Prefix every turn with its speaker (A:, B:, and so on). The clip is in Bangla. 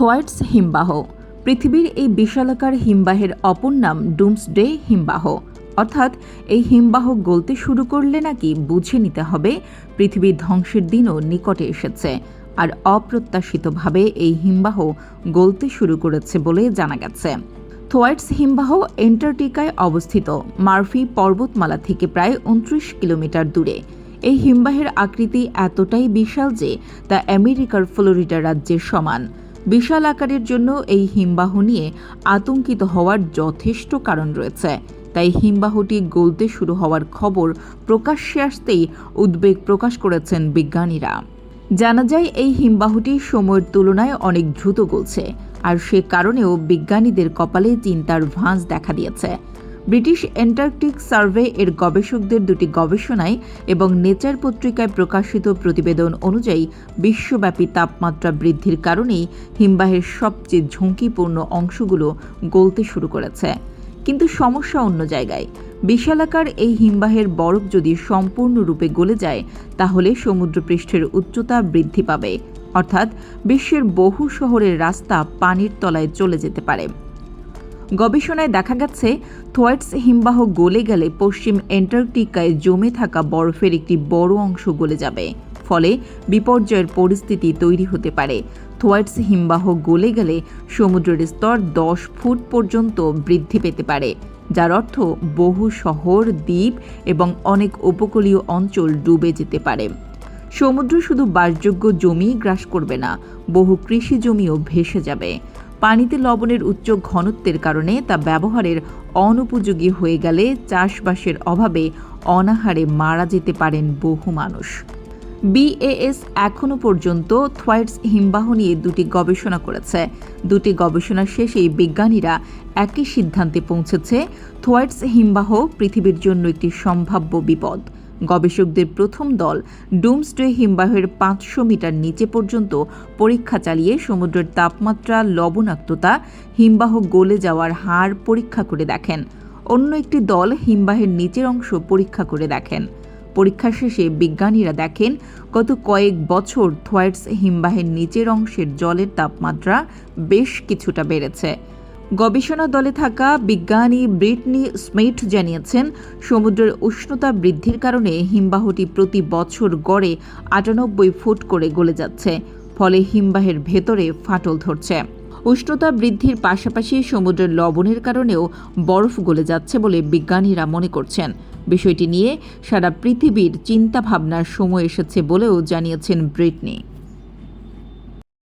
A: থোয়াইটস হিমবাহ। পৃথিবীর এই বিশালাকার হিমবাহের অপর নাম ডুমসডে হিমবাহ। অর্থাৎ এই হিমবাহ গলতে শুরু করলে নাকি বুঝে নিতে হবে পৃথিবীর ধ্বংসের দিনও নিকটে এসেছে আর অপ্রত্যাশিতভাবে এই হিমবাহ গলতে শুরু করেছে বলে জানা গেছে। থোয়াইটস হিমবাহ এন্টার্কটিকায় অবস্থিত মার্ফি পর্বতমালা থেকে প্রায় উনত্রিশ কিলোমিটার দূরে। এই হিমবাহের আকৃতি এতটাই বিশাল যে তা আমেরিকার ফ্লোরিডা রাজ্যের সমান। বিশাল আকারের জন্য এই হিমবাহ নিয়ে আতঙ্কিত হওয়ার যথেষ্ট কারণ রয়েছে। তাই হিমবাহটি গলতে শুরু হওয়ার খবর প্রকাশ্যে আসতেই উদ্বেগ প্রকাশ করেছেন বিজ্ঞানীরা। জানা যায়, এই হিমবাহটি সময়ের তুলনায় অনেক দ্রুত গলছে, আর সে কারণেও বিজ্ঞানীদের কপালে চিন্তার ভাঁজ দেখা দিয়েছে। ব্রিটিশ অ্যান্টার্কটিক সার্ভে এর গবেষকদের দুটি গবেষণায় এবং নেচার পত্রিকায় প্রকাশিত প্রতিবেদন অনুযায়ী বিশ্বব্যাপী তাপমাত্রা বৃদ্ধির কারণেই হিমবাহের সবচেয়ে ঝুঁকিপূর্ণ অংশগুলো গলতে শুরু করেছে। কিন্তু সমস্যা অন্য জায়গায়। বিশালাকার এই হিমবাহের বরফ যদি সম্পূর্ণরূপে গলে যায়, তাহলে সমুদ্রপৃষ্ঠের উচ্চতা বৃদ্ধি পাবে। অর্থাৎ বিশ্বের বহু শহরের রাস্তা পানির তলায় চলে যেতে পারে। গবেষণায় দেখা গেছে থোয়াইটস হিমবাহ গলে গেলে পশ্চিম অ্যান্টার্কটিকায় জমে থাকা বরফের একটি বড় অংশ গলে যাবে। ফলে বিপর্যয়ের পরিস্থিতি তৈরি হতে পারে। থোয়াইটস হিমবাহ গলে গেলে সমুদ্রের স্তর দশ ফুট পর্যন্ত বৃদ্ধি পেতে পারে, যার অর্থ বহু শহর, দ্বীপ এবং অনেক উপকূলীয় অঞ্চল ডুবে যেতে পারে। সমুদ্র শুধু বাসযোগ্য জমি গ্রাস করবে না, বহু কৃষি জমিও ভেসে যাবে। পানিতে লবণের উচ্চ ঘনত্বের কারণে তা ব্যবহারের অনুপযোগী হয়ে গেলে চাষবাসের অভাবে অনাহারে মারা যেতে পারেন বহু মানুষ। বিএএস এখনও পর্যন্ত থোয়াইটস হিমবাহ নিয়ে দুটি গবেষণা করেছে। দুটি গবেষণা শেষেই বিজ্ঞানীরা একই সিদ্ধান্তে পৌঁছেছে থোয়াইটস হিমবাহ পৃথিবীর জন্য একটি সম্ভাব্য বিপদ। গবেষকদের প্রথম দল ডুমসডে হিমবাহের পাঁচশো মিটার নিচে পর্যন্ত পরীক্ষা চালিয়ে সমুদ্রের তাপমাত্রা, লবণাক্ততা, হিমবাহ গলে যাওয়ার হার পরীক্ষা করে দেখেন। অন্য একটি দল হিমবাহের নিচের অংশ পরীক্ষা করে দেখেন। পরীক্ষা শেষে বিজ্ঞানীরা দেখেন, গত কয়েক বছর থোয়াইটস হিমবাহের নিচের অংশের জলের তাপমাত্রা বেশ কিছুটা বেড়েছে। গবেষণা দলে থাকা বিজ্ঞানী ব্রিটনি স্মিথ জানিয়েছেন, সমুদ্রের উষ্ণতা বৃদ্ধির কারণে হিমবাহটি প্রতি বছর গড়ে আটানব্বই ফুট করে গলে যাচ্ছে, ফলে হিমবাহের ভেতরে ফাটল ধরছে। উষ্ণতা বৃদ্ধির পাশাপাশি সমুদ্রের লবণের কারণেও বরফ গলে যাচ্ছে বলে বিজ্ঞানীরা মনে করছেন। বিষয়টি নিয়ে সারা পৃথিবীর চিন্তাভাবনার সময় এসেছে বলেও জানিয়েছেন ব্রিটনি।